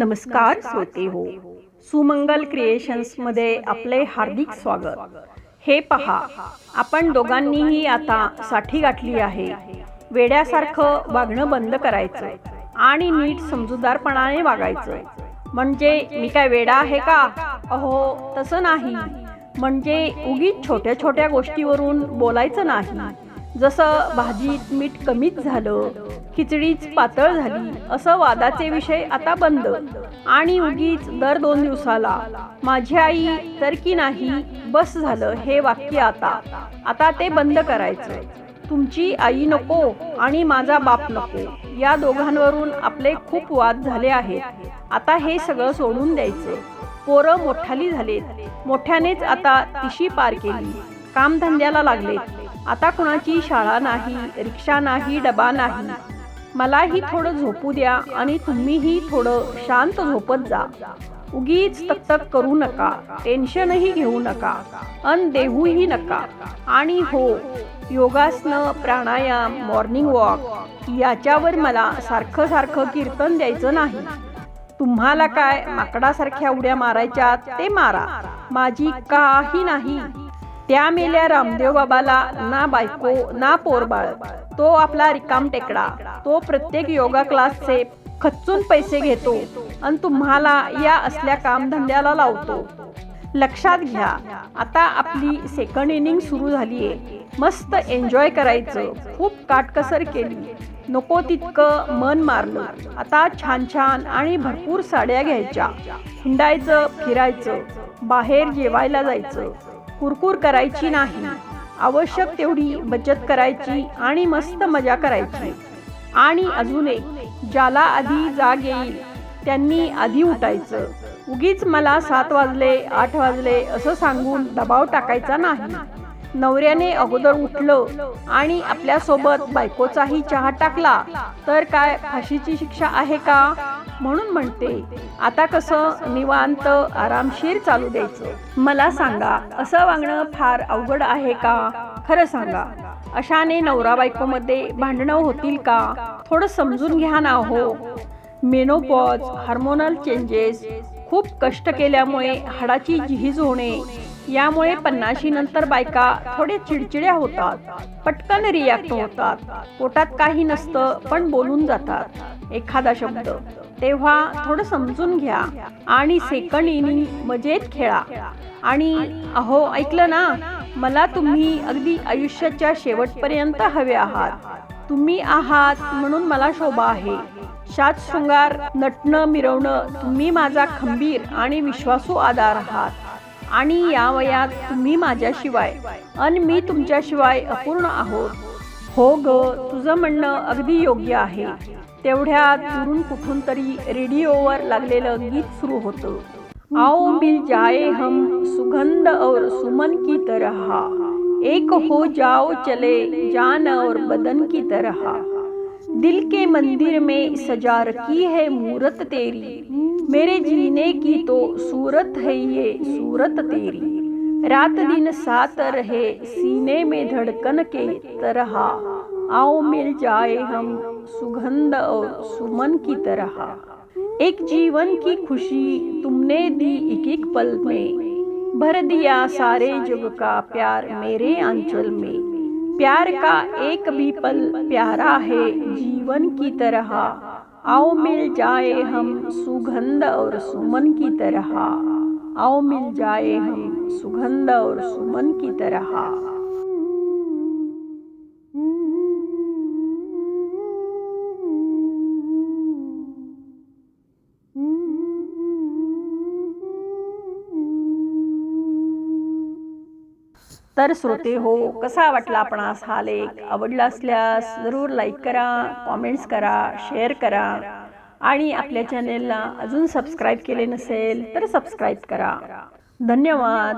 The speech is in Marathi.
नमस्कार श्रोते हो. सुमंगल क्रिएशन्समध्ये आपले हार्दिक स्वागत. हे पहा आपण दोघांनीही आता साठी गाठली आहे. वेड्यासारखं वागणं बंद करायचं आणि नीट समजूतदारपणाने वागायचं. म्हणजे मी काय वेडा आहे का? अहो तसं नाही. म्हणजे उगीच छोट्या छोट्या गोष्टीवरून बोलायचं नाही. जसं भाजीत मीठ कमीच झालं खिचडीच पातळ झाली. असं वादाचे विषय आता बंद. आणि उगीच दर दोन दिवसाला. माझी आई तर की नाही बस झालं हे वाक्य आता. आता ते बंद करायचं तुमची आई नको आणि माझा बाप नको. या दोघांवरून आपले खूप वाद झाले आहेत. आता हे सगळं सोडून द्यायचं पोरं मोठाली झालेत. मोठ्यानेच आता तिशी पार केली. कामधंद्याला लागलेत. आता कुणाची शाळा नाही रिक्षा नाही डबा नाही. मलाही थोडं झोपू द्या आणि तुम्हीही थोडं शांत झोपत जा. उगीच तकतक करू नका टेन्शनही घेऊ नका अन देऊही नका. आणि हो योगासनं प्राणायाम मॉर्निंग वॉक याच्यावर मला सारखं सारखं कीर्तन द्यायचं नाही. तुम्हाला काय माकडासारख्या उड्या मारायच्या ते मारा. माझी काही नाही. त्या मेल्या रामदेव बाबाला ना बायको ना पोरबाळ. तो आपला रिकाम टेकडा. तो प्रत्येक योगा क्लासचे खच्चून पैसे घेतो आणि तुम्हाला या असल्या कामधंद्याला लावतो. लक्षात घ्या आता आपली सेकंड इनिंग सुरू झालीये. मस्त एन्जॉय करायचं. खूप काटकसर केली. नको तितकं मन मारलं. आता छान छान आणि भरपूर साड्या घ्यायच्या. हिंडायचं फिरायचं बाहेर जेवायला जायचं. कुरकुर करायची नाही. आवश्यक तेवढी बचत करायची आणि मस्त मजा करायची. आणि अजून एक ज्याला आधी जाग येईल त्यांनी आधी उठायचं. उगीच मला सात वाजले आठ वाजले असं सांगून दबाव टाकायचा नाही. नवऱ्याने अगोदर उठलं आणि आपल्यासोबत बायकोचाही चहा टाकला. तर काय फाशीची शिक्षा आहे का? म्हणून म्हणते आता कसं निवांत आरामशीर चालू द्यायचं. मला सांगा असं वागणं फार अवघड आहे का? खरं सांगा. अशाने नवरा बायकोमध्ये भांडणं होतील का? थोडं समजून घ्या ना हो. मेनोपॉज हार्मोनल चेंजेस खूप कष्ट केल्यामुळे हाडाची झीज होणे यामुळे पन्नाशी नंतर बायका थोडे चिडचिड्या होतात पटकन रिॲक्ट होतात. पोटात काही नसतं पण बोलून जातात. एखादा शब्द. तेव्हा थोडं समजून घ्या आणि सेकंड इनिंग मजेत खेळा. आणि अहो ऐकलं ना? मला तुम्ही अगदी आयुष्याच्या शेवटपर्यंत हवे आहात. तुम्ही आहात म्हणून मला शोभा आहे. शात शृंगार नटणं मिरवणं तुम्ही माझा खंबीर आणि विश्वासू आधार आहात. आणि या वयात तुम्ही माझ्याशिवाय आणि मी तुमच्याशिवाय अपूर्ण आहोत. हो ग तुझं म्हणणं अगदी योग्य आहे. तेवढ्यात दुरून कुठून तरी रेडिओवर लागलेलं गीत सुरू होतं. आओ मिल जाए हम सुगंध और सुमन की तरह. एक हो जाओ चले जान और बदन की तरह. दिल के मंदिर में सजा रखी है मूरत तेरी। मेरे जीने की तो सूरत है ये सूरत तेरी। रात दिन साथ रहे सीने में धड़कन के तरह। आओ मिल जाए हम सुगंध और सुमन की तरह। एक जीवन की खुशी तुमने दी एक एक पल में। भर दिया सारे जग का प्यार मेरे आंचल में। प्यार का एक भी पल प्यारा है जीवन की तरह। आओ मिल जाए हम सुगंध और सुमन की तरह। आओ मिल जाए हम सुगंध और सुमन की तरह। तर श्रोते हो कसा वाटला आपणास हा लेख? आवडला असल्यास जरूर लाईक करा कॉमेंट्स करा शेअर करा आणि आपल्या चॅनेलला अजून सबस्क्राईब केले नसेल तर सबस्क्राईब करा. धन्यवाद.